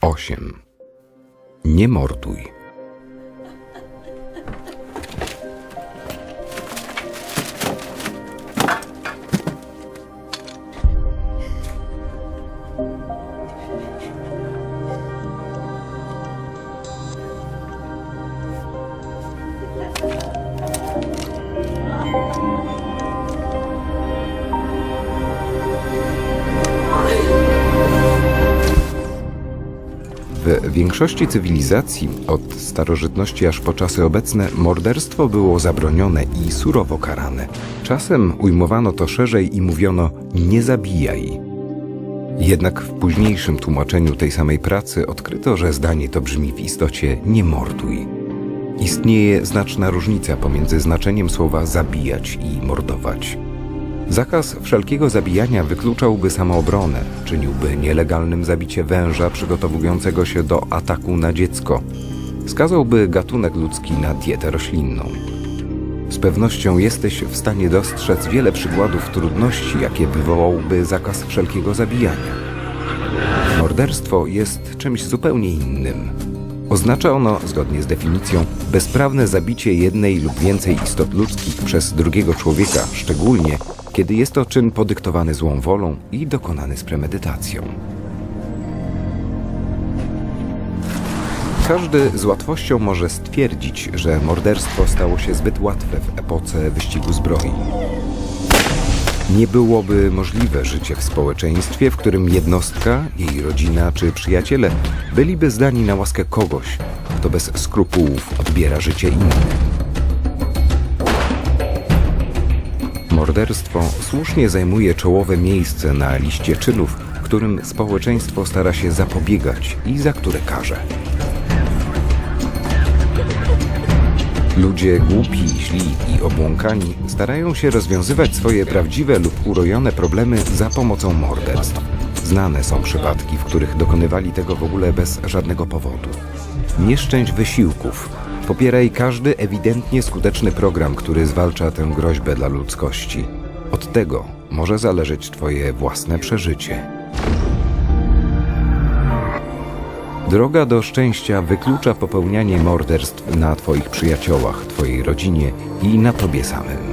8. Nie morduj. W większości cywilizacji, od starożytności aż po czasy obecne, morderstwo było zabronione i surowo karane. Czasem ujmowano to szerzej i mówiono nie zabijaj. Jednak w późniejszym tłumaczeniu tej samej pracy odkryto, że zdanie to brzmi w istocie nie morduj. Istnieje znaczna różnica pomiędzy znaczeniem słowa zabijać i mordować. Zakaz wszelkiego zabijania wykluczałby samoobronę, czyniłby nielegalnym zabicie węża przygotowującego się do ataku na dziecko. Skazałby gatunek ludzki na dietę roślinną. Z pewnością jesteś w stanie dostrzec wiele przykładów trudności, jakie wywołałby zakaz wszelkiego zabijania. Morderstwo jest czymś zupełnie innym. Oznacza ono, zgodnie z definicją, bezprawne zabicie jednej lub więcej istot ludzkich przez drugiego człowieka, szczególnie kiedy jest to czyn podyktowany złą wolą i dokonany z premedytacją. Każdy z łatwością może stwierdzić, że morderstwo stało się zbyt łatwe w epoce wyścigu zbroi. Nie byłoby możliwe życie w społeczeństwie, w którym jednostka, jej rodzina czy przyjaciele byliby zdani na łaskę kogoś, kto bez skrupułów odbiera życie innym. Morderstwo słusznie zajmuje czołowe miejsce na liście czynów, którym społeczeństwo stara się zapobiegać i za które karze. Ludzie głupi, źli i obłąkani starają się rozwiązywać swoje prawdziwe lub urojone problemy za pomocą morderstw. Znane są przypadki, w których dokonywali tego w ogóle bez żadnego powodu. Nie szczędź wysiłków. Popieraj każdy ewidentnie skuteczny program, który zwalcza tę groźbę dla ludzkości. Od tego może zależeć Twoje własne przeżycie. Droga do szczęścia wyklucza popełnianie morderstw na Twoich przyjaciołach, Twojej rodzinie i na Tobie samym.